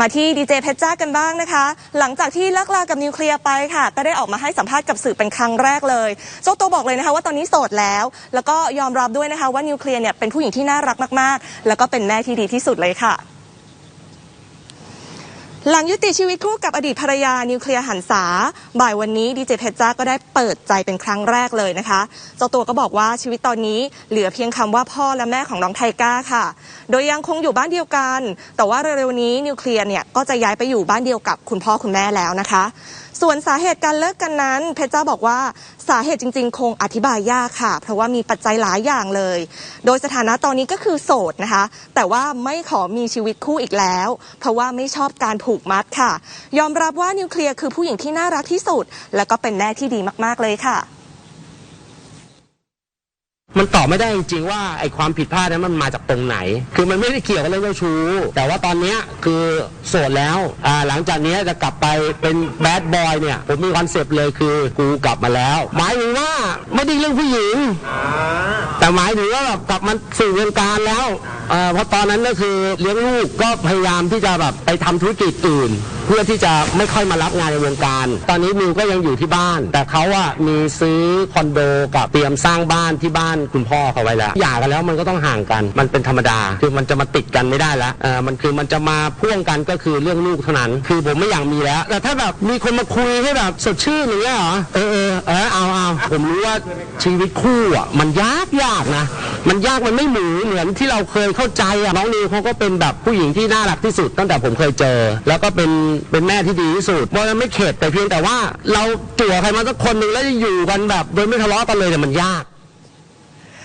มาที่ดีเจเพชรจ้ากันบ้างนะคะ หลังจากที่เลิกลากับนิวเคลียร์ไปค่ะ ก็ได้ออกมาให้สัมภาษณ์กับสื่อเป็นครั้งแรกเลยเจ้าตัวบอกเลยนะคะว่าตอนนี้โสดแล้ว แล้วก็ยอมรับด้วยนะคะว่านิวเคลียร์เนี่ยเป็นผู้หญิงที่น่ารักมากๆ แล้วก็เป็นแม่ที่ดีที่สุดเลยค่ะ หลังยุติชีวิตคู่กับอดีตภรรยานิวเคลียร์หันษา บ่ายวันนี้ดีเจเพชรจ้าก็ได้เปิดใจเป็นครั้งแรกเลยนะคะ เจ้าตัวก็บอกว่าชีวิตตอนนี้เหลือเพียงคำว่าพ่อและแม่ของน้องไทก้าค่ะ โดยยังคงอยู่บ้านเดียวกัน แต่ว่าเร็วๆนี้นิวเคลียร์เนี่ยก็จะย้ายไปอยู่บ้านเดียวกับคุณพ่อคุณแม่แล้วนะคะ ส่วนสาเหตุการเลิกกันนั้น เพชรจ้าบอกว่าสาเหตุจริง ๆ คงอธิบายยากค่ะ เพราะว่ามีปัจจัยหลายอย่างเลย โดยสถานะตอนนี้ก็คือโสดนะคะ แต่ว่าไม่ขอมีชีวิตคู่อีกแล้ว เพราะว่าไม่ชอบการผูกมัดค่ะ ยอมรับว่านิวเคลียร์คือผู้หญิงที่น่ารักที่สุด แล้วก็เป็นแม่ที่ดีมากๆเลยค่ะ มันตอบไม่ได้จริงๆว่าไอ้ความผิดพลาดนั้นมันมาจากตรงไหน คือมันไม่ได้เกี่ยวกับเรื่องเจ้าชู้ แต่ว่าตอนเนี้ยคือโสดแล้วอ่าหลังจากเนี้ยจะกลับไปเป็นแบดบอยเนี่ย ผมมีคอนเซปต์เลยคือกูกลับมาแล้ว หมายถึงว่าไม่ได้เรื่องผู้หญิง แต่หมายถึง กลับมาสู่วงการแล้วเอ่อเพราะตอนนั้นก็คือเลี้ยงลูกก็พยายามที่จะแบบไปทำธุรกิจอื่น เพื่อที่จะไม่ค่อยมารับงานในวงการ ตอนนี้มิวก็ยังอยู่ที่บ้าน แต่เขาอะมีซื้อคอนโดกับเตรียมสร้างบ้านที่บ้านคุณพ่อเขาไว้แล้วหย่ากันแล้วมันก็ต้องห่างกัน มันเป็นธรรมดาคือมันจะมาติดกันไม่ได้แล้วเออมันคือมันจะมาพ่วงกันก็คือเรื่องลูกเท่านั้น คือผมไม่อยากมีแล้ว แต่ถ้าแบบมีคนมาคุยให้แบบสดชื่นอย่างเงี้ยเหรอเออเออเออเอาเอาผมรู้ว่าชีวิตคู่อะมันยากยากนะ มันยากมันไม่หมูเหมือนที่เราเคยเข้าใจอะน้องนิวเขาก็เป็นแบบผู้หญิงที่น่ารักที่สุด ตั้งแต่ผมเคยเจอ แล้วก็เป็นเป็นแม่ที่ดีที่สุดเพราะฉะนั้นไม่เข็ดแต่เพียงแต่ว่า เราจั่วใครมาสักคนหนึ่งแล้วจะอยู่กันแบบ โดยไม่ทะเลาะกันเลยเนี่ยมันยาก